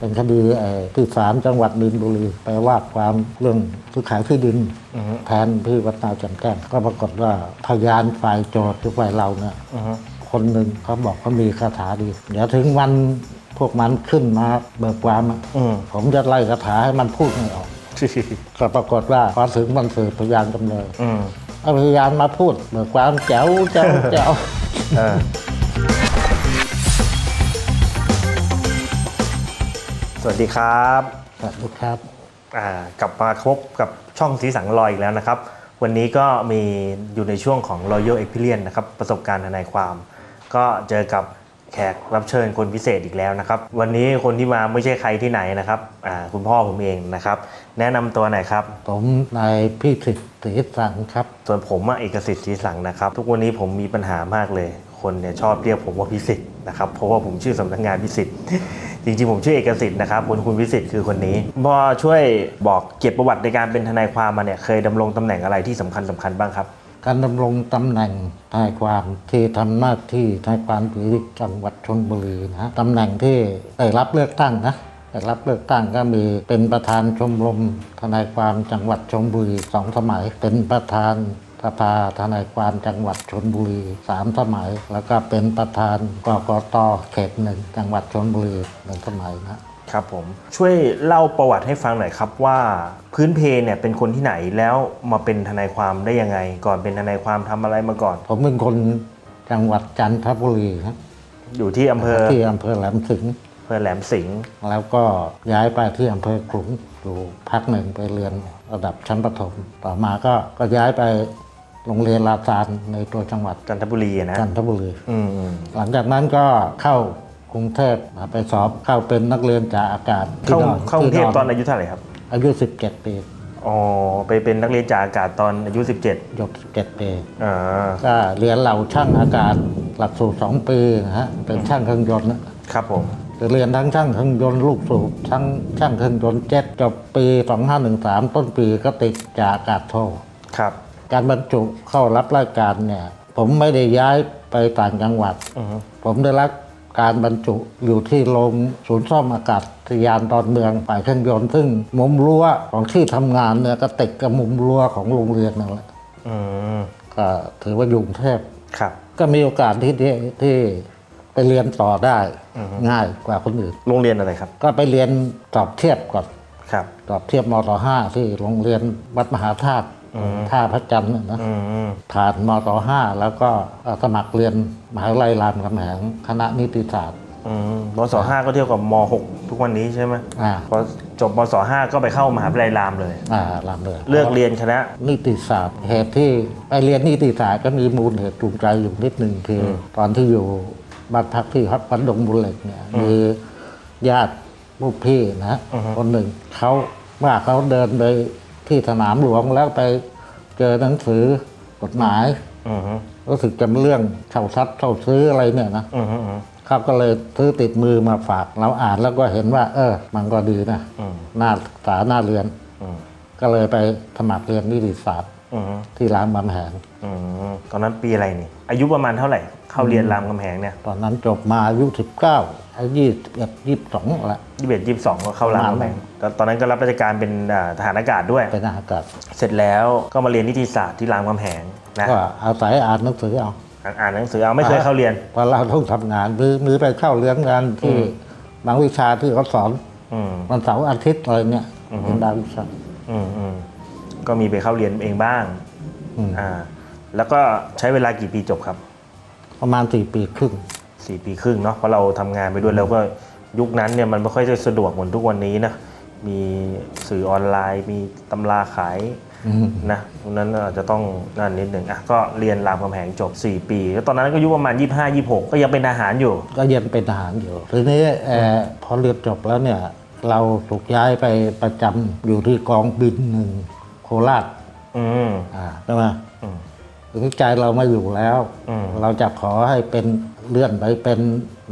เป็นคดีเอ่อที่ศาลจังหวัดดินบุรีไปว่าความเรื่องซื้อขายที่ดินอือฮึแทนพี่วัดนาจำแจ้งก็ปรากฏว่าพยานฝ่ายโจทย์คือฝ่ายเราเนี่ยอือฮึคนหนึ่งเขาบอกเขามีคาถาดี เดี๋ยวถึงวันพวกมันขึ้นมาเบิกความอะอืมผมจะไล่คาถาให้มันพูดไม่ออกก็ปรากฏว่าพอถึงวันสืบพยานจำเลยอืมเอาพยานมาพูดเบิกความแจ๋วแจ๋วแจ๋ว สวัสดีครับสวัสดีครับอ่ากลับมาพบกับช่องสีสังลอยอีกแล้วนะครับ วันนี้ก็มีอยู่ในช่วงของ Royal Experience นะครับประสบการณ์ทนายความ ก็เจอกับแขกรับเชิญคนพิเศษอีกแล้วนะครับ วันนี้คนที่มาไม่ใช่ใครที่ไหนนะครับอ่าคุณพ่อผมเองนะครับ แนะนำตัวหน่อยครับ ผมนายพี่สิทธิ์ศรีสังครับ ส่วนผมอะเอกสิทธิ์ศรีสังนะครับ ทุกวันนี้ผมมีปัญหามากเลย คนเนี่ยชอบเรียกผมว่าพิสิทธ์นะครับเพราะว่าผมชื่อสำนักงานพิสิทธ์จริงๆ ผมชื่อเอกสิทธิ์นะครับคุณคุณพิสิทธิ์คือคนนี้พอช่วยบอกเกียรติประวัติในการเป็นทนายความมาเนี่ยเคยดำรงตำแหน่งอะไรที่สำคัญสำคัญบ้างครับ การดำรงตำแหน่งทนายความที่ทำหน้าที่ทนายความอยู่ที่จังหวัดชนบุรีนะฮะตำแหน่งที่ได้รับเลือกตั้งนะได้รับเลือกตั้งก็มีเป็นประธานชมรมทนายความจังหวัดชนบุรีสองสมัย เป็นประธาน สภาทนายความจังหวัดชนบุรีสามสมัย แล้วก็เป็นประธานกกตเขตหนึ่งจังหวัดชนบุรีหนึ่งสมัยนะครับผมช่วยเล่าประวัติให้ฟังหน่อยครับว่าพื้นเพเนี่ยเป็นคนที่ไหนแล้วมาเป็นทนายความได้ยังไง ก่อนเป็นทนายความทำอะไรมาก่อน ผมเป็นคนจังหวัดจันทบุรีครับอยู่ที่อำเภอที่อำเภอแหลมสิงห์อำเภอแหลมสิงห์แล้วก็ย้ายไปที่อำเภอขลุงอยู่พักหนึ่งไปเรียนระดับชั้นประถม ต่อมาก็ก็ย้ายไป โรงเรียนลาซานในตัวจังหวัดจันทบุรีอะนะจันทบุรีอืมอืมหลังจากนั้นก็เข้ากรุงเทพไปสอบเข้าเป็นนักเรียนจ่าอากาศที่เข้าดอนเข้ากรุงเทพที่ตอนอายุเท่าไหร่ครับ อายุ 17 ปีอ๋อไปเป็นนักเรียนจ่าอากาศตอนอายุ 17จบ17ปีอ่าก็เรียนเหล่าช่างอากาศหลักสูตร2ปีนะฮะเป็นช่างเครื่องยนต์นะครับผมคือเรียนทั้งช่างเครื่องยนต์ลูกสูบทั้งช่างเครื่องยนต์เจ็ตจบปี 2513 ต้นปีก็ติดจากอากาศโทครับ การบรรจุเข้ารับราชการเนี่ย ผมไม่ได้ย้ายไปต่างจังหวัดอือฮึผมได้รับการบรรจุอยู่ที่โรงศูนย์ซ่อมอากาศยานตอนเมืองฝ่ายเครื่องยนต์ซึ่งมุมรั้วของที่ทำงานเนี่ยก็ติดกับมุมรั้วของโรงเรียนนั่นแหละอืมก็ถือว่าอยู่กรุงเทพครับ ก็มีโอกาสที่ที่ที่ไปเรียนต่อได้อือฮึง่ายกว่าคนอื่น โรงเรียนอะไรครับ ก็ไปเรียนสอบเทียบก่อนครับสอบเทียบมศห้าที่โรงเรียนวัดมหาธาตุ ท่าพระจันทร์น่ะนะอืมผ่านมศห้าแล้วก็สมัครเรียนมหาวิทยาลัยรามคำแหงคณะนิติศาสตร์อืมมศห้าก็เทียบกับมหกทุกวันนี้ใช่ไหมอ่าพอจบมศห้าก็ไปเข้ามหาวิทยาลัยรามเลยอ่ารามเลยเลือกเรียนคณะนิติศาสตร์เหตุที่ไปเรียนนิติศาสตร์ก็มีมูลเหตุจูงใจอยู่นิดหนึ่งคืออตอนที่อยู่บ้านพักที่วัดดงบุญเหล็กเนี่ยมีญาติลูกพี่นะอือฮึคนหนึ่งเขาว่าเขาเดินไป ที่สนามหลวงแล้วไปเจอหนังสือกฎหมายอืมรู้สึกจะเป็นเรื่องเช่าทรัพย์เช่าซื้ออะไรเนี่ยนะอืมอืมเขาก็เลยซื้อติดมือมาฝาก เราอ่านแล้วก็เห็นว่า เออ มันก็ดีนะอืมน่าศึกษาน่าเรียน อืมก็เลยไปสมัครเรียนนิติศาสตร์อืมที่รามคำแหงอืมตอนนั้นปีอะไรนี่ อายุประมาณเท่าไหร่ เข้าเรียนรามคำแหงเนี่ย ตอนนั้นจบมาอายุสิบเก้าอา ยุยี่สิบเอ็ดยี่สิบสองละยี่สิบเอ็ดยี่สิบสองก็เข้ารามคำแหงแต่ตอนนั้นก็รับราชการเป็นอ่าทหารอากาศด้วยเป็นอากาศ เสร็จแล้วก็มาเรียนนิติศาสตร์ที่รามคำแหงนะก็อาศัยอ่านหนังสือเอาอ่านอ่านหนังสือเอาไม่เคยเข้าเรียนเพราะเราต้องทำงานมือมือไปเข้าเรียนงานที่อืมบางวิชาที่เขาสอนอืมวันเสาร์อาทิตย์อะไรเนี่ยอือฮึเป็นบางวิชาอืมอืมก็มีไปเข้าเรียนเองบ้างอืมอ่าแล้วก็ใช้เวลากี่ปีจบครับ ประมาณสี่ปีครึ่ง สี่ปีครึ่งเนาะเพราะเราทำงานไปด้วยแล้วก็ยุคนั้นเนี่ยมันไม่ค่อยจะสะดวกเหมือนทุกวันนี้นะมีสื่อออนไลน์ มีตำราขายอืมนะตรงนั้นอาจจะต้องนั่นนิดหนึ่งอะก็เรียนรามคำแหงจบ 4 ปี แล้วตอนนั้นก็อายุประมาณ 25 26 ก็ยังเป็นทหารอยู่ ก็ยังเป็นทหารอยู่ทีนี้เอ่อพอเรียนจบแล้วเนี่ย เราถูกย้ายไปประจำอยู่ที่กองบินหนึ่งโคราชอืมอ่าใช่ไหมอืมถึงใจเราไม่อยู่แล้วอืมเราจะขอให้เป็น เลื่อนไปเป็น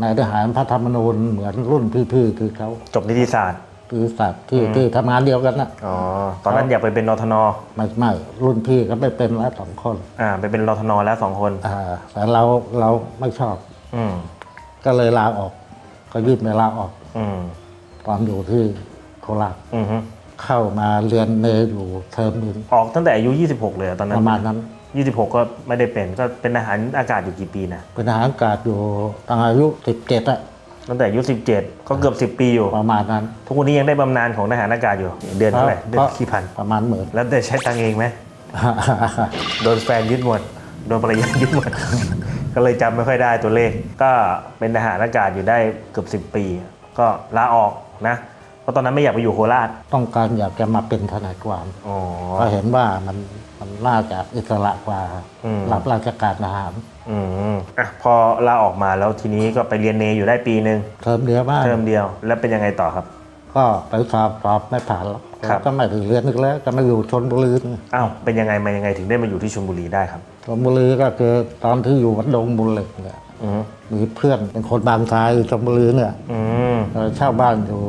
นายทหารพระธรรมนูญเหมือนรุ่นพี่ๆคือเขาจบนิติศาสตร์ คือสัตว์ที่ที่ทำงานเดียวกันนะอ๋อ ตอนนั้นอยากไปเป็นรทนไม่ไม่รุ่นพี่ก็ไปเป็นแล้วสองคนอ่า ไปเป็นรทนแล้วสองคน อ่าแต่เราเราไม่ชอบ อืมก็เลยลาออก ก็ยื่นไปลาออกอืมตตอนอยู่ที่โคราชอือฮึเข้ามาเรียนเนอยู่เทอมหนึ่งออกตั้งแต่อายุ 26 เลยอะตอนนั้ปน ระมาณนั้น 26 ก็ไม่ได้เป็นก็เป็นทหารอากาศอยู่กี่ปีนะเป็นทหารอากาศอยู่ตั้งอายุสิบเจ็ดอะตั้งแต่อายุ17 ก็เกือบ 10 ปีอยู่ ประมาณนั้น ทุกวันนี้ยังได้บำนาญของทหารอากาศอยู่ เดือนเท่าไหร่เดือนกี่พันประมาณหมื่นแล้วได้ใช้ตังค์เองไหม โดนแฟนยึดหมด โดนภรรยายึดหมด ก็เลยจำไม่ค่อยได้ตัวเลข ก็เป็นทหารอากาศอยู่ได้เกือบ 10 ปี ก็ลาออกนะเพ ราะตอนนั้นไม่อยากไปอยู่โคราชต้องการอยากจะมาเป็นทนายความอ๋อเพราะเห็นว่ามันมันน่าจะอิสระกว่าอืม รับราชการทหารอืมอะพอลาออกมาแล้วทีนี้ก็ไปเรียนเนอยู่ได้ปีหนึ่งเทอมเดียวมากเทอมเดียวแล้วเป็นยังไงต่อครับ ก็ไปสอบสอบไม่ผ่านแล้วครับ ก็ไม่ได้เรียนอีกแล้วก็มาอยู่ชนบุรีนี่อ้าวเป็นยังไงมายังไงถึงได้มาอยู่ที่ชลบุรีได้ครับ ชนบุรีก็คือตอนที่อยู่วัดดงบุญเหล็กเนี่ยอืมมีเพื่อนเป็นคนบางทรายชนบุรีเนี่ยอืมเราเช่าบ้านอยู่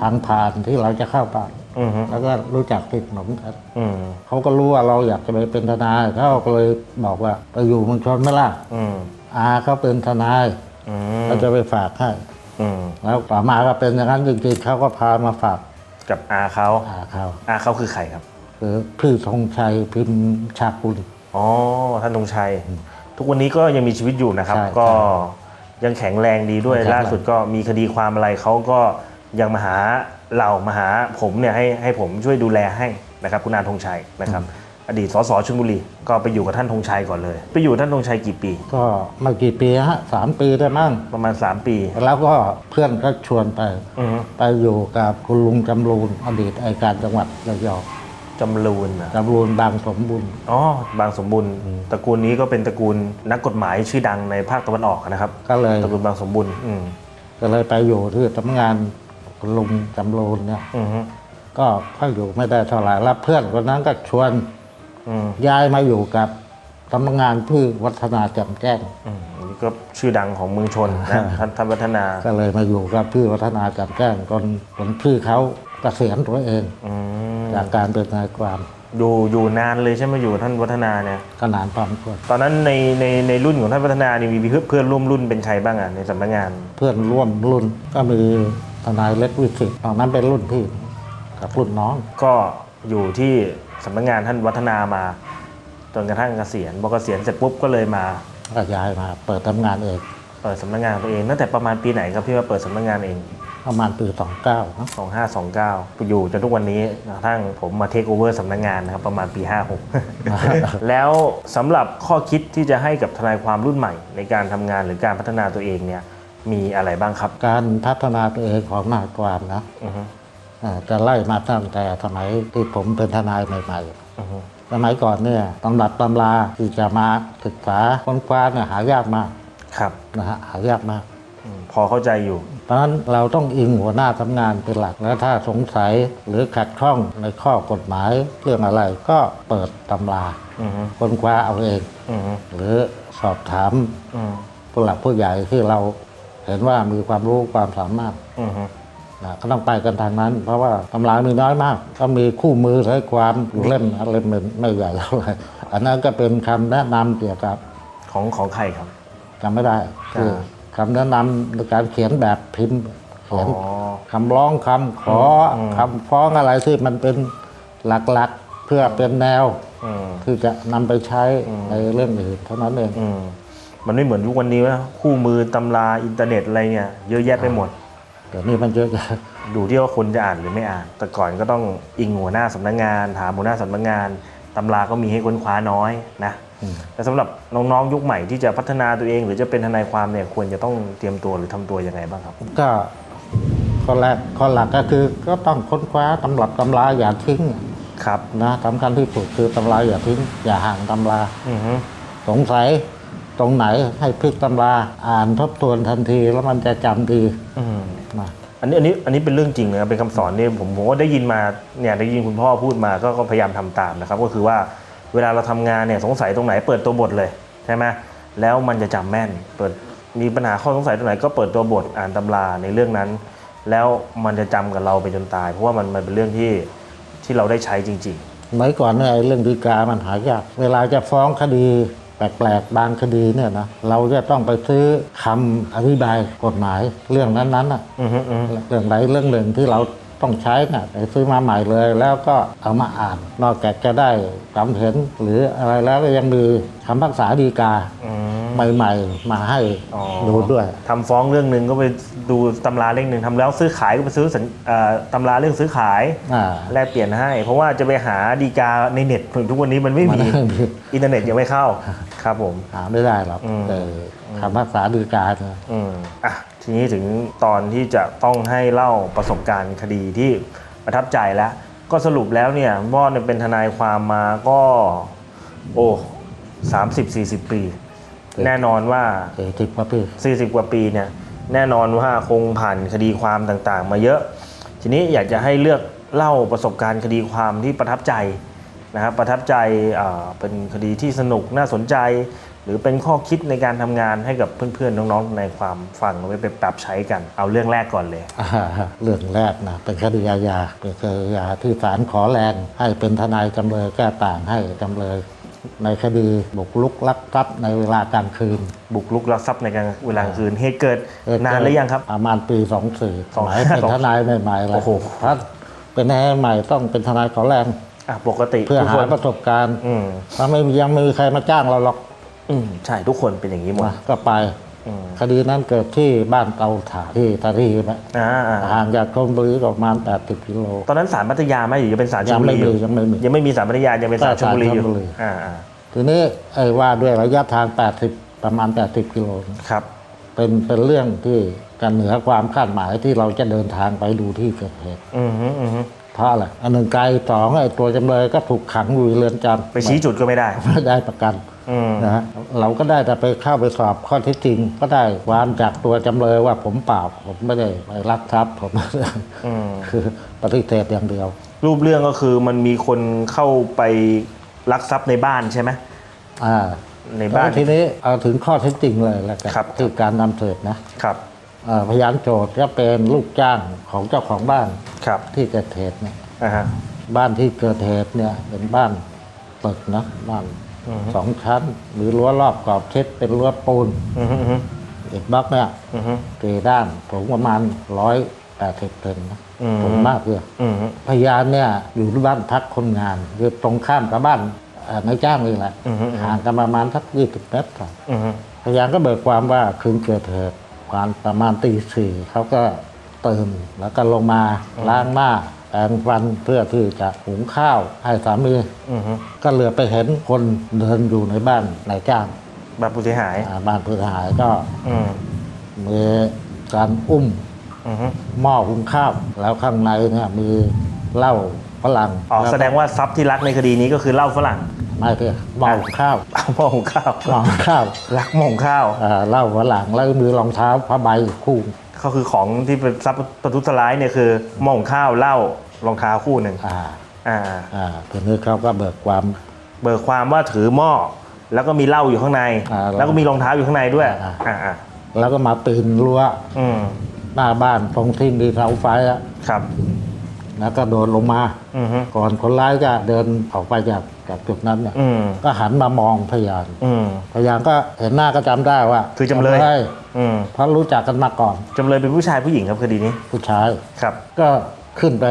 ทางผ่านที่เราจะเข้าบ้านอืมแล้วก็รู้จักติดหนมกันอืมเขาก็รู้ว่าเราอยากจะไปเป็นทนายเขาก็เลยบอกว่าไปอยู่เมืองชนไหมล่ะอืมอาเขาเป็นทนายอืมเขาจะไปฝากให้อืมแล้วต่อมาก็เป็นอย่างนั้นจริงๆเขาก็พามาฝากกับอาเขาอาเขาอาเขาคือใครครับคือพี่ธงชัยพิมพ์ชากุล อ๋อท่านธงชัย ทุกวันนี้ก็ยังมีชีวิตอยู่นะครับ ใช่ก็ยังแข็งแรงดีด้วย แข็งแรง ล่าสุดก็มีคดีความอะไรเขาก็ ยังมาหาเรามาหาผมเนี่ยให้ให้ผมช่วยดูแลให้นะครับคุณอาธงชัยนะครับ อดีตสสชลบุรีก็ไปอยู่กับท่านธงชัยก่อนเลย ไปอยู่ท่านธงชัยกี่ปี ก็ไม่กี่ปีฮะสามปีได้มั้งประมาณ 3 ปี แล้วก็เพื่อนก็ชวนไป อือฮึไปอยู่กับคุณลุงจำรูนอดีตอัยการจังหวัดระยองจำรูนนะจำรูนบางสมบูรณ์อ๋อบางสมบูรณ์ตระกูลนี้ก็เป็นตระกูลนักกฎหมายชื่อดังในภาคตะวันออกนะครับก็เลย ตระกูลบางสมบูรณ์อืม ก็เลยไปอยู่ที่ทำงาน คุณลุงจำรูนเนี่ย อือฮึก็ค่อยอยู่ไม่ได้เท่าไหร่แล้วเพื่อนคนนั้นก็ชวนอืมย้ายมาอยู่กับสำนักงานพืชวัฒนาแจ่มแจ้ง อืมอันนี้ก็ชื่อดังของเมืองชนนะท่านท่านวัฒนาก็เลยมาอยู่กับพืชวัฒนาแจ่มแจ้งจนจนพี่เขาเกษียณตัวเองอืมจากการเป็นนายความอยู่อยู่นานเลยใช่ไหมอยู่ท่านวัฒนาเนี่ยก็นานพอสมควรตอนนั้นในในในรุ่นของท่านวัฒนานี่มีเพื่อนเพื่อนร่วมรุ่นเป็นใครบ้างอะในสำนักงาน เพื่อนร่วมรุ่นก็มี ทนายเล็กวิสิตตอนนั้นเป็นรุ่นพี่กับรุ่นน้อง ก็อยู่ที่สำนักงานท่านวัฒนามา จนกระทั่งเกษียณพอเกษียณเสร็จปุ๊บก็เลยมาก็ย้ายมาเปิดทำงานเองเปิดสำนักงานตัวเองตั้งแต่ประมาณปีไหนครับที่มาเปิดสำนักงานเองประมาณปีสองเก้า2529 อยู่จนทุกวันนี้กระทั่งผมมาเทคโอเวอร์สำนักงานนะครับประมาณปี 56 แล้วสำหรับข้อคิดที่จะให้กับทนายความรุ่นใหม่ ในการทำงานหรือการพัฒนาตัวเองเนี่ย มีอะไรบ้างครับ การพัฒนาตัวเองของนายความนะอือฮึอ่าจะไล่มาตั้งแต่สมัยที่ผมเป็นทนายใหม่อือฮึๆสมัยก่อนเนี่ยตำรับตำราที่จะมาศึกษาค้นคว้าเนี่ยหายากมากครับนะฮะหายากมาก อืมพอเข้าใจอยู่ เพราะฉะนั้นเราต้องอิงหัวหน้าทำงานเป็นหลัก แล้วถ้าสงสัยหรือขัดข้องในข้อกฎหมายเรื่องอะไรก็เปิดตำราอือฮึค้นคว้าเอาเอง อือฮึหรือสอบถามอืมผู้หลักผู้ใหญ่ที่เรา เห็นว่ามีความรู้ความสามารถอือฮึ นะก็ต้องไปกันทางนั้น เพราะว่าตำรามีน้อยมาก ก็มีคู่มือให้ความอยู่เล่มนะเล่มไม่ไม่ใหญ่เท่าไหร่อันนั้นก็เป็นคำแนะนำเกี่ยวกับของของใครครับ จำไม่ได้คือคำแนะนำในการเขียนแบบพิมพ์เขียน อ๋อ คำร้องคำขออมคำฟ้องอะไรที่มันเป็นหลักๆ เพื่อเป็นแนวอืม ที่จะนำไปใช้ในเรื่องอื่นเท่านั้นเอง อืม มันไม่เหมือนยุควันนี้นะคู่มือตำราอินเทอร์เน็ตอะไรเนี่ยเยอะแยะไปหมดเดี๋ยวนี้มันเยอะแยะดูที่ว่าคนจะอ่านหรือไม่อ่าน แต่ก่อนก็ต้องอิงหัวหน้าสำนักงาน ถามหัวหน้าสำนักงานตำราก็มีให้ค้นคว้าน้อยนะอืมแต่สำหรับน้องๆยุคใหม่ที่จะพัฒนาตัวเอง หรือจะเป็นทนายความเนี่ยควรจะต้องเตรียมตัวหรือทำตัวยังไงบ้างครับ ก็ข้อแรกข้อหลักก็คือก็ต้องค้นคว้าตำรับตำราอย่าทิ้งครับนะสำคัญที่สุดคือตำราอย่าทิ้งอย่าห่างตำราอือฮึสงสัย ตรงไหนให้พลิกตำราอ่านทบทวนทันทีแล้วมันจะจำดีอืมนะอันนี้อันนี้อันนี้เป็นเรื่องจริงนะครับเป็นคำสอนเนี่ยผมผมก็ได้ยินมาเนี่ยได้ยินคุณพ่อพูดมาก็ก็พยายามทำตามนะครับ ก็คือว่าเวลาเราทำงานเนี่ยสงสัยตรงไหนเปิดตัวบทเลยใช่ไหมแล้วมันจะจำแม่น เปิดมีปัญหาข้อสงสัยตรงไหนก็เปิดตัวบทอ่านตำราในเรื่องนั้น แล้วมันจะจำกับเราไปจนตาย เพราะว่ามันมันเป็นเรื่องที่ที่เราได้ใช้จริงสมัยก่อนเนี่ยไอ้เรื่องดีกามันหายาก เวลาจะฟ้องคดี แปลกๆบางคดีเนี่ยนะเราจะต้องไปซื้อคำอธิบายกฎหมายเรื่องนั้นๆอะอือฮึอือฮึเรื่องใดเรื่องหนึ่งที่เราต้องใช้น่ะไปซื้อมาใหม่เลย แล้วก็เอามาอ่าน นอกจากจะได้ความเห็นหรืออะไรแล้วก็ยังมีคำพักษาดีกา อืม ใหม่ๆ มาให้อ๋อ ดูด้วย ทำฟ้องเรื่องหนึ่งก็ไปดูตำราเรื่องหนึ่งทำแล้วซื้อขายก็ไปซื้อสัญเอ่อตำราเรื่องซื้อขายอ่า แลกเปลี่ยนให้ เพราะว่าจะไปหาดีกาในเน็ตถึงทุกวันนี้มันไม่มันมีไม่มี อินเทอร์เน็ตยังไม่เข้าครับผม หาไม่ได้หรอกอืมแต่คำพักษาดีกาเนี่ย อืมอะทีนี้ถึงตอนที่จะต้องให้เล่าประสบการณ์คดีที่ประทับใจแล้ว ก็สรุปแล้วเนี่ยม่อนเนี่ยเป็นทนายความมาก็ โอ้สามสิบสี่สิบปี แน่นอนว่าเอติกว่าปี40กว่าปีเนี่ยแน่นอนว่าคงผ่านคดีความต่างๆ มาเยอะ ทีนี้อยากจะให้เลือกเล่าประสบการณ์คดีความที่ประทับใจนะครับประทับใจอ่าเป็นคดีที่สนุกน่าสนใจ หรือเป็นข้อคิดในการทำงานให้กับเพื่อนๆน้องๆในความฟังเอาไว้ไปปรับใช้กัน เอาเรื่องแรกก่อนเลยอ่าเรื่องแรกนะเป็นคดีอาญาเป็นคดีอาญาที่ศาลขอแรงให้เป็นทนายจำเลยแก้ต่างให้จำเลย ในคดีบุกลุกลักทรัพย์ในเวลากลางคืน บุกรุกลักทรัพย์ในกลางเวลากลางคืนเหตุเกิดนานหรือยังครับ ประมาณปีสองสี่สองหมายเป็นสองทนายใหม่ๆเลยโอ้โหถ้าเป็นทนายใหม่ต้องเป็นทนายขอแรงอะปกติเพื่อทุกหาคนประสบการณ์อืมถ้าไม่มียังไม่มีใครมาจ้างเราหรอก อืมใช่ทุกคนเป็นอย่างนี้หมดนะก็ไปอืม คดีนั้นเกิดที่บ้านเตาถ่านที่ตารีนะอ่าอ่าห่างจากชลบุรีประมาณ 80กิโลตอนนั้นศาลพัทยาไหมหรือยังเป็นศาลชยัลงบุไม่รีอมียู่ยังไม่มียังไม่มีศาลพัทยายังเป็นศาลชลบุรีอยู่ศาลชลบุรีอ่าอ่าทีนี้ไอ้ว่าด้วยระยะทาง 80 ประมาณ 80กิโลครับ เป็นเป็นเรื่องที่กันเหนือความคาดหมายที่เราจะเดินทางไปดูที่เกิดเหตุอืมฮึอืมฮึเพราะอะไรอันหนึ่งไกลสองไอ้ตัวจำเลยก็ถูกขังอยู่ในเรือนจำไปชี้จุดก็ไม่ได้ไม่ได้ประกันอืม นะฮะเราก็ได้แต่ไปเข้าไปสอบข้อเท็จจริง ก็ได้ความจากตัวจำเลยว่าผมเปล่า ผมไม่ได้ไปรักทรัพย์ผมอืมคือปฏิเสธอย่างเดียว รูปเรื่องก็คือมันมีคนเข้าไปลักทรัพย์ในบ้านใช่ไหมอ่าในบ้านแล้วทีนี้เอาถึงข้อเท็จจริงเลยแล้วกันครับที่การนำสืบนะครับเอ่อพยานโจทย์ก็เป็นลูกจ้างของเจ้าของบ้านครับที่เกิดเหตุเนี่ยอ่าฮะบ้านที่เกิดเหตุเนี่ยเป็นบ้านตึกนะบ้านอือฮึ สองชั้นหรือรั้วรอบขอบชิดเป็นรั้วปูนอืมฮึอืมฮึอิฐบล็อกเนี่ยอืมฮึตีด้านสูงประมาณร้อยแปดสิบเซนนะอืมสูงมากเลยอืมฮึพยานเนี่ยอยู่ที่บ้านพักคนงานคือตรงข้ามกับบ้านเอ่อนายจ้างนี่แหละอืมฮึห่างกันประมาณสักยี่สิบเมตรครับอืมฮึพยานก็เบิกความว่าคืนเกิดเหตุความประมาณตีสี่เขาก็ตื่นแล้วก็ลงมาล้างหน้า แปรงฟันเพื่อที่จะหุงข้าวให้สามีอืมฮึก็เหลือไปเห็นคนเดินอยู่ในบ้านนายจ้างแบบผู้เสียหาย อ่าบ้านผู้เสียหายก็อืมมีการอุ้มอืมฮึหม้อหุงข้าว แล้วข้างในเนี่ยมีเหล้าฝรั่งอ๋อล้วก็แสดงว่าทรัพย์ที่รักในคดีนี้ก็คือเหล้าฝรั่งไม่เพียหม้อหุงข้าวเอาหม้อหุงข้าวหม้อหุงข้าวรักหม้อหุงข้าว อ่าเหล้าฝรั่งแล้วก็มีรองเท้าผ้าใบคู่ ก็คือของที่เป็นทรัพย์ประทุษร้ายเนี่ยคือหม้อหุงข้าวเหล้า รองเท้าคู่หนึ่งอ่าอ่าอ่าทีนี้เขาก็เบิกความ เบิกความว่าถือหม้อแล้วก็มีเหล้าอยู่ข้างใน อ่าแล้วก็มีรองเท้าอยู่ข้างในด้วยอ่า อ่าอ่าแล้วก็มาปีนรั้วอืมหน้าบ้านตรงที่มีเสาไฟอะครับแล้วก็โดดลงมา อืมฮึก่อนคนร้ายจะเดินออกไปจากจากจุดนั้นเนี่ยอืมก็หันมามองพยาน อืม พยานก็เห็นหน้าก็จำได้ว่าคือจำเลย อืมเพราะรู้จักกันมาก่อนจำเลยเป็นผู้ชายผู้หญิงครับคดีนี้ผู้ชาย ครับ ก็ขึ้นไป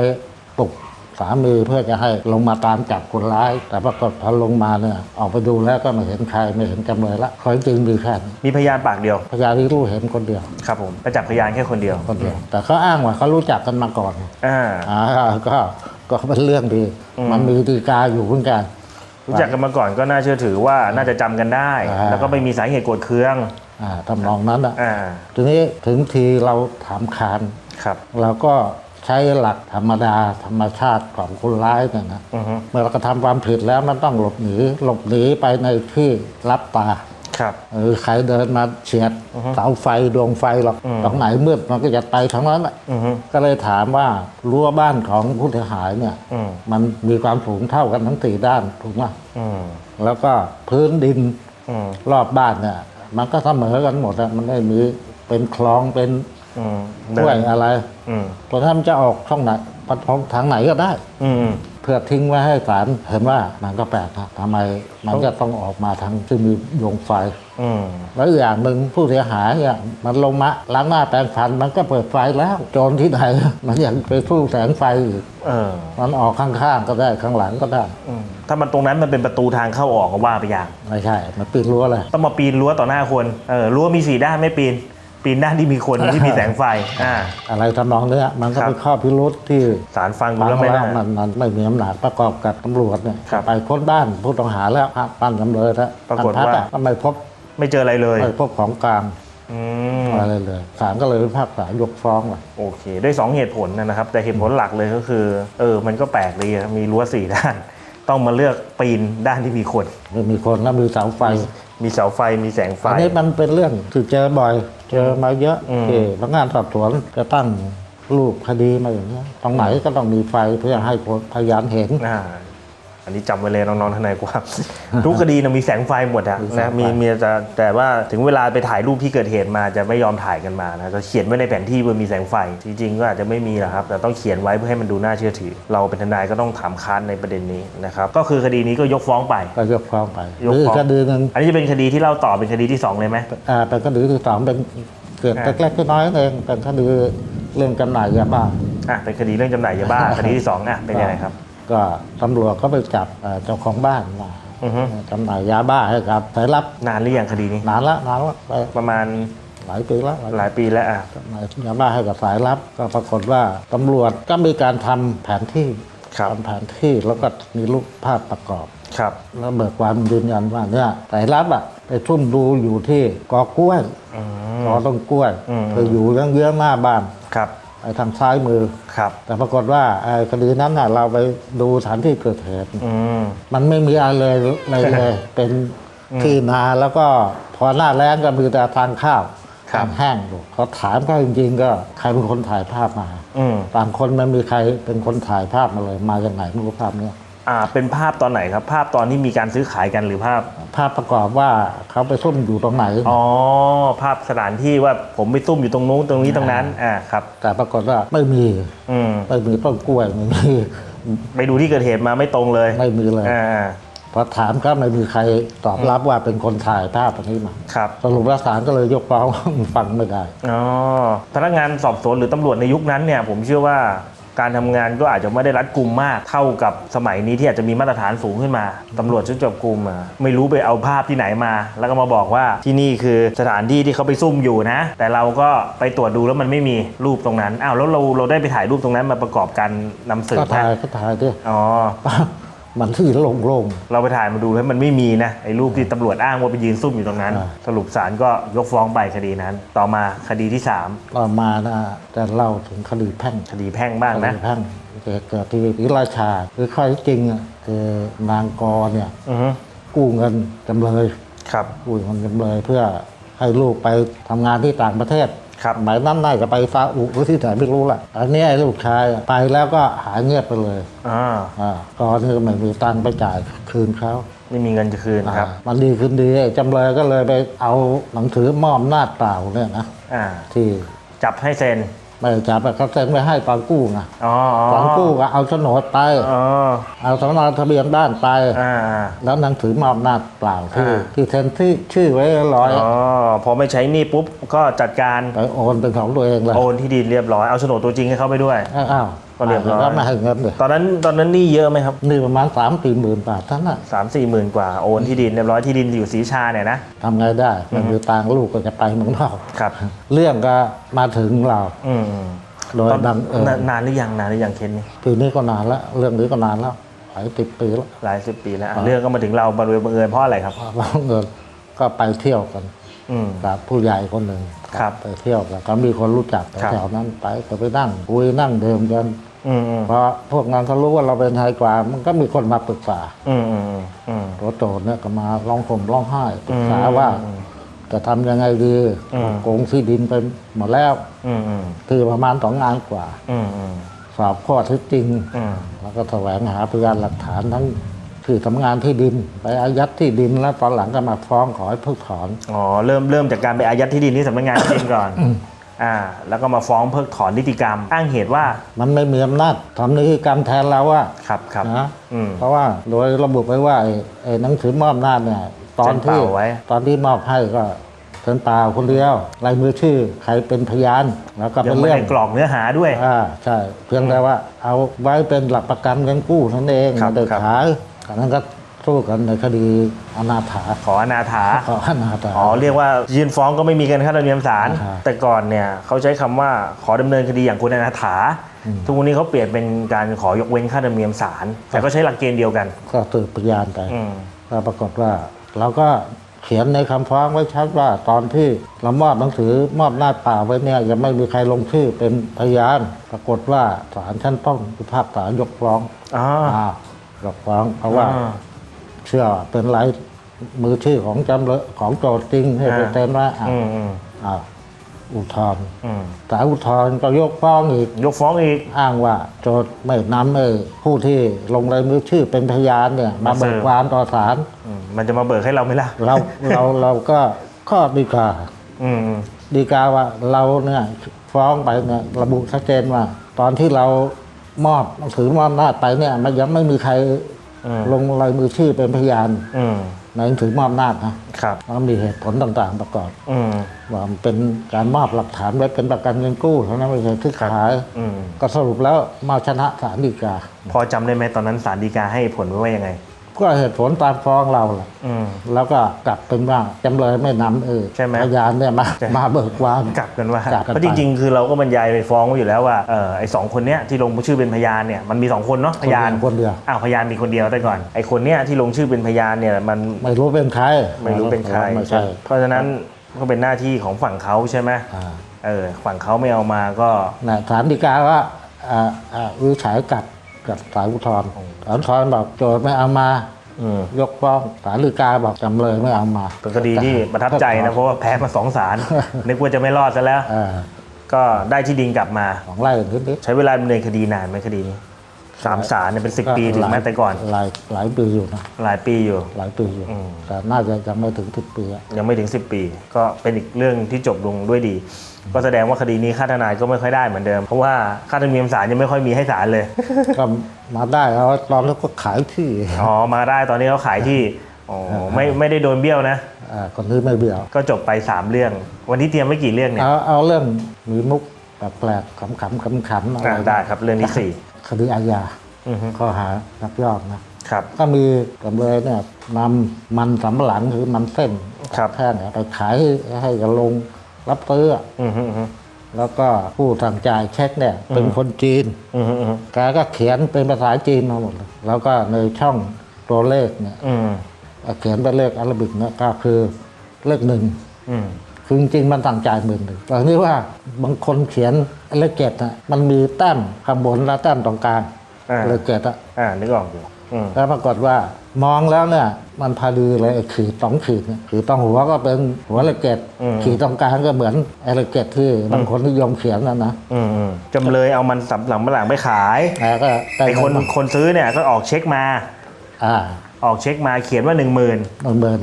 ปลุกสามีเพื่อจะให้ลงมาตามจับคนร้าย แต่ปรากฏพอลงมาเนี่ยออกไปดูแล้วก็ไม่เห็นใครไม่เห็นจำเลยละขอจริงมีแค่นี้มีพยานปากเดียว พยานที่รู้เห็นคนเดียวครับผมประจักษ์พยานแค่คนเดียวคนเดียว แต่เขาอ้างว่าเขารู้จักกันมาก่อนอ่าอ่าก็ก็เป็นเรื่องดีอืมมันมีดีกาอยู่เหมือนกันรู้จักกันมาก่อนก็น่าเชื่อถือว่าน่าจะจำกันได้อ่าแล้วก็ไม่มีสาเหตุโกรธเคืองอ่าทำนองนั้นอะอ่าทีนี้ถึงทีเราถามคานครับเราก็ ใช้หลักธรรมดาธรรมชาติของคนร้ายเนี่ยนะอือฮึเมื่อเรากระทำความผิดแล้วมันต้องหลบหนีหลบหนีไปในที่รับตาครับ เออใครเดินมาเฉียดอือฮึเสาไฟดวงไฟหรอกอืมตรงไหนมืดมันก็จะไปทั้งนั้นแหละอือฮึก็เลยถามว่ารั้วบ้านของผู้เสียหายเนี่ย อืมมันมีความสูงเท่ากันทั้งสี่ด้านถูกไหมอืมแล้วก็พื้นดิน อืมรอบบ้านเนี่ยมันก็เสมอกันหมดอะมันไม่มีเป็นคลองเป็น อืมห้วยอะไรอืมเพราะถ้ามันจะออกช่องไหนปท้องทางไหนก็ได้ อืมเพื่อทิ้งไว้ให้ศาลเห็นว่ามันก็แปลกนะทำไมมันจะต้องออกมาทางที่มีดวงไฟอืมแล้วอีกอย่างหนึ่งผู้เสียหายเนี่ยมันลงมาล้างหน้าแปรงฟันมันก็เปิดไฟแล้วโจรที่ไหนมันยังไปสู้แสงไฟอีกเออ มันออกข้างๆก็ได้ข้างหลังก็ได้อืมถ้ามันตรงนั้นมันเป็นประตูทางเข้าออกก็ว่าไปอย่างไม่ใช่ มันปีนรั้วเลยต้องมาปีนรั้วต่อหน้าคนเออรั้วมีสี่ด้านไม่ปีน ปีนด้านที่มีคนที่มีแสงไฟอ่าอะไรทำนองเนี้ยมันก็ครับเป็นข้อพิรุษที่สารฟังดูฟังแล้วไม่แล้น่าวมันมันไม่มีอำนาจประกอบกับตำรวจเนี่ยครับไปค้นบ้านผู้ต้องหาแล้วพักปั้นจำเลยแล้วปรากฏพักว่าอะก็ไม่พบไม่เจออะไรเลยไม่พบของกลางอืมอะไรเลยศาลก็เลยพิพากษายกฟ้องว่ะโอเค ด้วยสองเหตุผลนะครับ แต่เหตุผลหลักเลยก็คือ เออ มันก็แปลกดีอะมีรั้วสี่ด้าน ต้องมาเลือกปีนด้านที่มีคนไม่มีคนแล้วมีเสาไฟ มีเสาไฟมีแสงไฟ อันนี้มันเป็นเรื่องที่เจอบ่อย เจอมาเยอะอืม ที่พนักงานสอบสวนจะตั้งรูปคดีมาอย่างเงี้ยตรงไหนก็ต้องมีไฟเพื่อให้คนพยานเห็น อ่า อันนี้จำไว้เลยน้องๆทนายความทุกคดีนะมีแสงไฟหมดอะมีแสนะงไฟมีมีแต่แต่ว่าถึงเวลาไปถ่ายรูปที่เกิดเหตุมาจะไม่ยอมถ่ายกันมานะจะเขียนไว้ในแผนที่ว่ามีแสงไฟจริงๆก็อาจจะไม่มีหรอกครับ แต่ต้องเขียนไว้เพื่อให้มันดูน่าเชื่อถือ เราเป็นทนายก็ต้องถามค้านในประเด็นนี้นะครับก็คือคดีนี้ก็ยกฟ้องไปก็ยกฟ้องไปหยกรือฟ้องคดีหนึ่งอันนี้จะเป็นคดีที่เล่าต่อเป็นคดีที่สองเลยไหมอ่าเป็นคดีที่สองเป็นเกิดอ่าเล็กๆน้อยๆเองเป็นคดีเรื่องจำหน่ายยาบ้าอะเป็นคดีเรื่องจำหน่ายยาบ้าคดีที่สองอะเป็นยังไงครับ ก็ตำรวจก็ไปจับเอ่อเจ้าของบ้านมาอือฮึจำหน่ายยาบ้าให้กับสายลับนานหรือยังคดีนี้ นานละนานละไปประมาณหลายปีละหลายหลายปีแล้วอะจำหน่ายยาบ้าให้กับสายลับ ก็ปรากฏว่าตำรวจก็มีการทำแผนที่ครับทำแผนที่แล้วก็มีรูปภาพประกอบ ครับ แล้วเบิกความยืนยันว่าเนี่ยสายลับอะไปซุ่มดูอยู่ที่กอกล้วยอืม กอต้นกล้วยอืม คืออยู่เยื้องๆหน้าบ้าน ครับไป ทางซ้ายมือ ครับ แต่ปรากฏว่าไอ้คดีนั้นน่ะเราไปดูสถานที่เกิดเหตุอืมมันไม่มีอะไรเลยเลยเลย เป็นที่นาแล้วก็พอหน้าแล้งก็มีแต่ทางข้าวครับทางแห้งอยู่เขาถามก็จริงๆ ก็ใครเป็นคนถ่ายภาพมาอืมต่างคนมันมีใครเป็นคนถ่ายภาพมาเลย มาจากไหนไม่รู้ภาพเนี้ย อ่าเป็นภาพตอนไหนครับ ภาพตอนที่มีการซื้อขายกันหรือภาพ ภาพประกอบว่าเขาไปซุ่มอยู่ตรงไหน อ๋อ ภาพสถานที่ว่าผมไปซุ่มอยู่ตรงนู้นตรงนี้ตรงนั้น อ่าครับ แต่ปรากฏว่าไม่มีอืมไม่มีต้นกล้วยไม่มีไปดูที่เกิดเหตุมาไม่ตรงเลยไม่มีเลยอ่าพอถามก็ไม่มีใครตอบรับว่าเป็นคนถ่ายภาพอันนี้มาครับสรุปแล้วศาลก็เลยยกฟ้องฟังไม่ได้อ๋อพนักงานสอบสวนหรือตำรวจในยุคนั้นเนี่ย ผมเชื่อว่า การทำงานก็อาจจะไม่ได้รัดกุมมากเท่ากับสมัยนี้ที่อาจจะมีมาตรฐานสูงขึ้นมาตำรวจชุดจับกุมอะไม่รู้ไปเอาภาพที่ไหนมา แล้วก็มาบอกว่าที่นี่คือสถานที่ที่เขาไปซุ่มอยู่นะ แต่เราก็ไปตรวจดูแล้วมันไม่มีรูปตรงนั้นอ้าวแล้วเราเราได้ไปถ่ายรูปตรงนั้นมาประกอบการนำสืก็บถ่ายนะก็ถ่ายดิอ๋อ มันที่โล่ง เราไปถ่ายมาดูแล้วมันไม่มีนะไอ้รูปที่ตำรวจอ้างว่าไปยืนซุ่มอยู่ตรงนั้น อ่า สรุปศาลก็ยกฟ้องไปคดีนั้น ต่อมาคดีที่สามๆต่อมานะจะเล่าถึงคดีแพ่งคดีแพ่งบ้างคนะดีแพ่งเกิดที่วิราชาคือข้อเท็จจริงอะคือนางกอเนี่ยอือฮึกู้เงินจำเลย ครับ กู้เงินจำเลยเพื่อให้ลูกไปทำงานที่ต่างประเทศ ครับหมายนั้นน่าจะไปซาอุหรือที่ไหนไม่รู้ละอันนี้ไอ้ลูกชายอะไปแล้วก็หายเงียบไปเลยอ่าอ่าก่อนนี่ก็ไม่มีตังค์ไปจ่ายคืนเขาไม่มีเงินจะคืนครับอ่ามันดีขึ้นดีไอ้จำเลยก็เลยไปเอาหนังสือมอบอำนาจเปล่าเนี่ยนะอ่าที่จับให้เซ็น ไม่ได้จับอะเขาเซ็นไว้ให้ตอนกู้ไงอ๋อตอนกู้ก็เอาโฉนดไป อ๋อเอาสำเนาทะเบียนบ้านไป อ่าอ่าแล้วหนังสือมอบอำนาจเปล่าที่อ่า ที่เซ็นที่ชื่อไว้ร้อยอ๋อพอไม่ใช้หนี่ปุ๊บก็จัดการไปโอนเป็นของตัวเองเลยโอนที่ดินเรียบร้อยเอาโฉนดตัวจริงให้เขาไปด้วย อ้าว ก็เรียบร้อยก็ไม่ให้เงินเลยตอนนั้นตอนนั้นหนี่เยอะไหมครับนี่ประมาณสามสี่หมื่นบาทเท่านั้นน่ะสามสี่หมื่นกว่าโอนที่ดินเรียบร้อยที่ดินอยู่ศรีชาเนี่ยนะทำไงได้ไม่มีตังค์ลูกก็จะไปเมืองนอกครับ เรื่องก็มาถึงเราอืมอืมโดยตอนบังเอิญนานนานหรือยังนานหรือยังเคนนี่ปีนี้ก็นานแล้วเรื่องนี้ก็นานแล้วหลายสิบปีแล้วหลายสิบปีแล้วอะเรื่องก็มาถึงเราบังเอิญบังเอิญเพราะอะไรครับบังเอิญก็ไปเที่ยวกันอืมกับผู้ใหญ่คนหนึ่ง ครับไปเที่ยวกันก็มีคนรู้จักครับ แถวนั้นไปก็ไปนั่งคุยนั่งดื่มกันอืมอืมเพราะพวกนั้นเขารู้ว่าเราเป็นไทยกว่า มันก็มีคนมาปรึกษาอืมอืมอืมอืมตัวโจทย์เนี่ยก็มาร้องผมร้องไห้ปรึกษาว่าอืมจะทำยังไงดีอืม โกงที่ดินไปหมดแล้วอืมอืมที่ประมาณสองงานกว่า อืมอืมสอบข้อเท็จจริง อืมแล้วก็แสวงหาพยานหลักฐานทั้ง ที่ทำงานที่ดิน ไปอายัดที่ดินแล้วตอนหลังก็มาฟ้องขอให้เพิกถอนอ๋อเริ่มเริ่มจากการไปอายัดที่ดินที่สำนักงานที่ดินก่อนอ่าแล้วก็มาฟ้องเพิกถอนนิติกรรม อ้างเหตุว่า มันไม่มีอำนาจทำนิติกรรมแทนเราอะครับครับนะอืมเพราะว่าโดยระบุไว้ว่าไอ้ไอ้หนังสือมอบอำนาจเนี่ยตอนที่เซ็นเปล่าไว้ตอนที่มอบให้ก็เซ็นเปล่าคนเดียวลายมือชื่อใครเป็นพยาน แล้วก็ยัเป็นงไม่เรื่องได้กรอกเนื้อหาด้วยอ่าใช่เพียงแต่ว่าเอาไว้เป็นหลักประกันเงินกู้นั่นเองครับไม่ได้ครับขาย อันนั้นก็สู้กันในคดีอนาถาขออนาถาขออนาถา อ๋อเรียกว่ายื่นฟ้องก็ไม่มีกันค่าธรรมเนียมศาลอ่าแต่ก่อนเนี่ยเขาใช้คำว่าขอดำเนินคดีอย่างคุณอนาถาทุกวันนี้เขาเปลี่ยนเป็นการขอยกเว้นค่าธรรมเนียมศาลแต่ก็ใช้หลักเกณฑ์เดียวกัน ก็สืบพยานไป อืม ก็ปรากฏว่าเราก็เขียนในคำฟ้องไว้ชัดว่าตอนที่เรามอบหนังสือมอบหน้าป่าไว้เนี่ยยังไม่มีใครลงชื่อเป็นพยาน ปรากฏว่าศาลชั้นต้องพิพากษายกฟ้องอ๋ออ้าว ยกฟ้อง เพราะว่าอ่าเชื่อว่าเป็นลายมือชื่อของจำเลยของโจทย์จริงให้ไปอ่าเต็นว่าอะอืมอืมอ้าวอุทธรณ์อืมศาลอุทธรณ์ก็ยกฟ้องอีก ยกฟ้องอีก อ้างว่าโจทย์ไม่นำไอ้ผู้ที่ลงลายมือชื่อเป็นพยานเนี่ย มามาเสิเบิร์กฟความต่อศาลอืมมันจะมาเบิกให้เราไหมล่ะเราเราเราก็ข้อดีกาอืมอืมดีกาว่าเราเนี่ยฟ้องไปเนี่ยระบุชัดเจนว่า ตอนที่เรา มอบหนังสือมอบอำนาจไปเนี่ยมันยังไม่มีใครอืมลงลายมือชื่อเป็นพยานอืมในหนังสือมอบอำนาจนะครับแล้วมีเหตุผลต่างๆประกอบอืมว่ามันเป็นการมอบหลักฐานไว้เป็นประกันเงินกู้เท่านั้นไม่ใช่ซื้อขายอืมก็สรุปแล้วมาชนะศาลฎีกา พอจำได้ไหมตอนนั้นศาลฎีกาให้ผลไว้ว่ายังไง ก็เหตุผลตามฟ้องเราแหละอืม แล้วก็กลับเป็นว่าจำเลยไม่นำเออใช่ไหมพยานเนี่ยมาใช่ มาเบิกความ กลับกันว่า กลับกันไป เพราะจริงๆ คือเราก็บรรยายไปฟ้องไว้อยู่แล้วว่าเออไอ้สองคนเนี้ยที่ลงชื่อเป็นพยานเนี่ยมันมีสองคนเนาะพยานคนเดียวอ้าวพยานมีคนเดียวแต่ก่อนไอ้คนเนี้ยที่ลงชื่อเป็นพยานเนี่ยมันไม่รู้เป็นใครไม่รู้เป็นใครไม่ใช่เพราะฉะนั้นก็เป็นหน้าที่ของฝั่งเขาใช่ไหมอ่าเออฝั่งเขาไม่เอามาก็นะศาลฎีกาว่าอ่าอ่าวินิจฉัยกลับ กับศาลอุทธรณ์ศาลอุทธรณ์บอกโจทย์ไม่เอามา อืมยกฟ้องศาลฎีกาบอกจำเลยไม่เอามาเป็นคดีที่ประทับใจนะเพราะว่าแพ้มาสองศาลนึกว่าจะไม่รอดซะแล้วเออก็ได้ที่ดินกลับมา ของไร่นิดใช้เวลาดำเนินคดีนานไหมคดีนี้ สามศาลเนี่ยเป็นสิบๆปีถึงไหมแต่ก่อน หลายหลายปีอยู่นะหลายปีอยู่ หลายปีอยู่อืมแต่น่าจะยังไม่ถึงสิบปีอะยังไม่ถึง10ปี ก็เป็นอีกเรื่องที่จบลงด้วยดี ก็แสดงว่าคดีนี้ค่าทนายก็ไม่ค่อยได้เหมือนเดิม เพราะว่าค่าธรรมเนียมศาลยังไม่ค่อยมีให้ศาลเลย ก็มาได้แล้วตอนนั้นก็ขายที่ อ๋อ มาได้ตอนนี้เขาขายที่ อ๋อ ไม่ไม่ได้โดนเบี้ยวนะอ่าคนที่ไม่เบี้ยว ก็จบไป 3 เรื่อง วันนี้เตรียมไว้กี่เรื่องเนี่ย เอาเอาเรื่องมีมุกแปลกๆขำๆขำๆอะไรอะได้ครับเรื่องที่สี่ คดีอาญาอือฮึข้อหายักยอกนะครับ ก็มีจำเลยเนี่ยนำมันสำปะหลังคือมันเส้นครับ แท่งเนี่ยไปขายให้กับลงรับซื้ออะอือฮึอือฮึแล้วก็ผู้สั่งจ่ายเช็คเนี่ยเป็นคนจีน อือฮึอือฮึแกก็เขียนเป็นภาษาจีนมาหมดเลยแล้วก็ในช่องตัวเลขเนี่ยอืมเขียนเป็นเลขอาราบิกเนี่ยก็คือเลขหนึ่ง อืม คือจริงๆ มันสั่งจ่ายหมื่นหนึ่งแต่นี่ว่าบางคนเขียนเลขเจ็ดนะมันมีแต้มข้างบนและแต้มตรงกลางอ่า เลขเจ็ดอะอ่านึกออกอยู่อืมแล้วปรากฏว่ามองแล้วเนี่ยมันพอดีเลยไอ้ขีดสองขีดเนี่ยขีดตรงหัวก็เป็นหัวเลขเจ็ดอืมขีดตรงกลางก็เหมือนไอ้เลขเจ็ดที่บางคนนิยมเขียนนั่นนะอืมอืมจำเลยเอามันสำหลังมาหลังไปขายแต่ก็ได้ไอ้คนเงิมาคนซื้อเนี่ยก็ออกเช็คมา อ่า ออกเช็คมาเขียนว่า 1 0,000หนึ่งหมื่น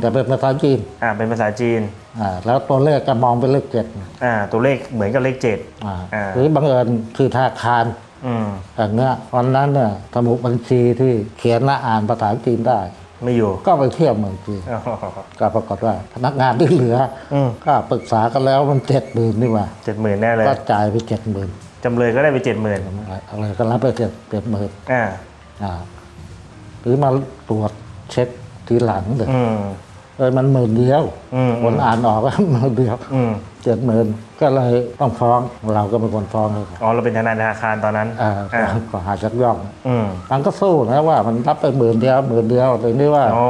แต่เป็นภาษาจีนอ่าเป็นภาษาจีนอ่าแล้วตัวเลขก็มองเป็นเลขเจ็ดอ่าตัวเลขเหมือนกับเลขเจ็ด อ่าอ่า หรือบังเอิญคือธนาคารอืมอย่างเงี้ยวันนั้นเนี่ยสมุดบัญชีที่เขียนและอ่านภาษาจีนได้ ไม่อยู่ก็ไปเที่ยวเมืองจีน อ๋อ ก็ปรากฏว่าพนักงานที่เหลืออม ก็ปรึกษากันแล้วมันเจ็ดหมื่นนี่หว่าเจ็ดหมื่นแน่เลยก็จ่ายไปเจ็ดหมื่นจำเลยก็ได้ไปเจ็ดหมื่นอะไรก็รับไปเจ็ดเจ็ดหมื่นอ่า อ่าหรือมาตรวจ เช็คทีหลังเด็กอืม เออมันหมื่นเดียวอืมคนอ่านออกว่า หมื่นเดียวอืม เจ็ดหมื่นก็เลยต้องฟ้องเราก็เป็นคนฟ้องเลยครับอ๋อเราเป็นทนายธนาคารตอนนั้นอ่าอ่าก็หาจักย่องอืมมันก็สู้นะว่ามันรับไปหมื่นเดียวหมื่นเดียวแต่นี่ว่า อ๋อ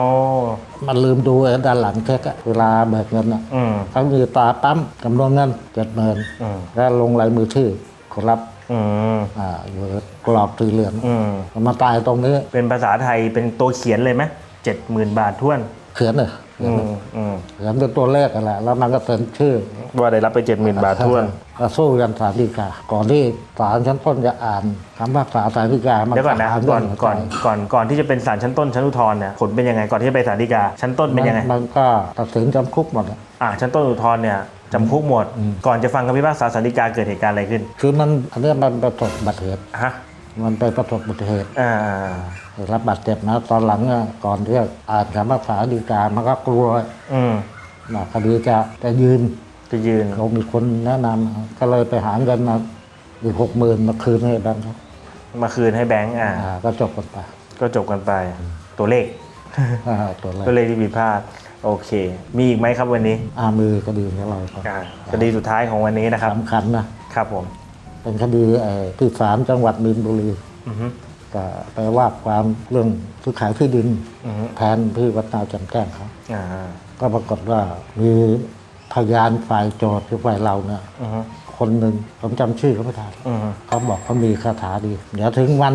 มันลืมดูไอ้ด้านหลังเช็คอะเวลาเบิกเงินอะอืม เขามีตาปั๊มจำนวนเงินเจ็ดหมื่นอืม แล้วลงลายมือชื่อคนรับอืมอ่าอยู่กรอบสีเหลืองอืมมาตายตรงนี้ เป็นภาษาไทยเป็นตัวเขียนเลยไหม เจ็ดหมื่นบาทท้วนเขียนเลยเขีอืยนมอืมเขียนเป็นตัวเลขกันแหละแล้วมันก็เซ็นชื่อ ว่าได้รับไปเจ็ดหมื่นบาททวนก็สู้กันศาลฎีกาก่อนที่ศาลชั้นต้นจะอ่านคำพิพากษาศาลฎีกามันเดี๋ยวก่อนนะหาก่อนเงก่อนก่อนก่อนที่จะเป็นศาลชั้นต้นชั้นอุทธรณ์เนี่ยผลเป็นยังไงก่อนที่จะไปศาลฎีกาชั้นต้นเป็นยังไงมัมันก็ตัดสินจำคุกหมดอะอ่าชั้นต้นอุทธรณ์เนี่ยจำคุกหมด ก่อนจะฟังคำพิพากษาศาลฎีกาเกิดเหตุการณ์อะไรขึ้น คือมันอันเนี้ยมันประสบอุบัติเหตุฮะมันไปประสบอุบัติเหตุอ่าได้รับบาดเจ็บนะตอนหลังอะก่อนที่จะอ่านคำพิพากษาฎีกามันก็กลัวอืมว่าคดีจะจะยืนจะยืนเรามีคนแนะนำก็เลยไปหาเงินมาอีกหกหมื่นมาคืนให้แบงค์เขามาคืนให้แบงก์อ่า อ่าก็จบกันไปก็จบกันไป ตัวเลข อ่าตัวแรกตัวเลขที่ผิดพลาดโอเค มีอีกไหมครับวันนี้อามือคดีของเราครับอ่าคดีสุดท้ายของวันนี้นะครับ สำคัญนะ ครับผมเป็นคดีไอ้ที่ศาลจังหวัดมีนบุรี อือฮึ ก็ไปว่าความเรื่องซื้อขายที่ดินอือฮึแทนที่วัดนาจำแจ้งเขาอ่าก็ปรากฏว่ามีพยานฝ่ายโจทย์คือฝ่ายเราเนี่ยอือฮึคนหนึ่งผมจำชื่อเขาไม่ได้อือฮึเขาบอกเขามีคาถาดี เดี๋ยวถึงวัน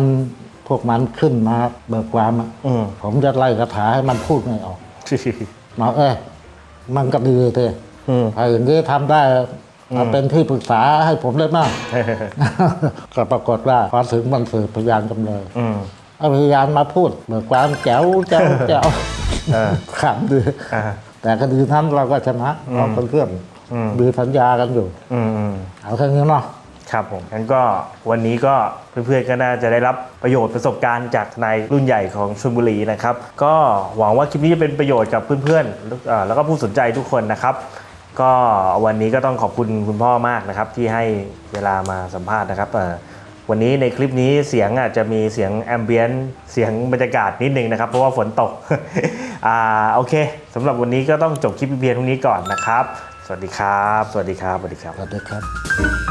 พวกมันขึ้นมาเบิกความอะอืมผมจะไล่คาถาให้มันพูดไม่ออก มาเอ้ยมันก็ดีเถอะอืมถ้าอย่างนี้ทำได้ มาเป็นที่ปรึกษาให้ผมได้มาก ก็ปรากฏว่าพอถึงวันสืบพยานจำเลยอืมเอาพยานมาพูดเบิกความแจ๋วแจ๋วแจ๋วเออขำดีอ่าแต่คดีนั้นเราก็ชนะเพราะเป็นเรื่องอืมมีสัญญากันอยู่อืมอืมเอาแค่นี้เนาะครับผมงั้นก็วันนี้ก็เพื่อนๆก็น่าจะได้รับประโยชน์ประสบการณ์จากนายรุ่นใหญ่ของชลบุรีนะครับ ก็หวังว่าคลิปนี้จะเป็นประโยชน์กับเพื่อนๆอ่าแล้วก็ผู้สนใจทุกคนนะครับ ก็วันนี้ก็ต้องขอบคุณคุณพ่อมากนะครับที่ให้เวลามาสัมภาษณ์นะครับเอ่วันนี้ในคลิปนี้เสียงอาจจะมีเสียงแอมเบียนเสียงบรรยากาศนิดนึงนะครับ เพราะว่าฝนตกอ่าโอเคสำหรับวันนี้ก็ต้องจบคลิปเพียงเท่านี้ก่อนนะครับ สวัสดีครับ สวัสดีครับ สวัสดีครับ สวัสดีครับ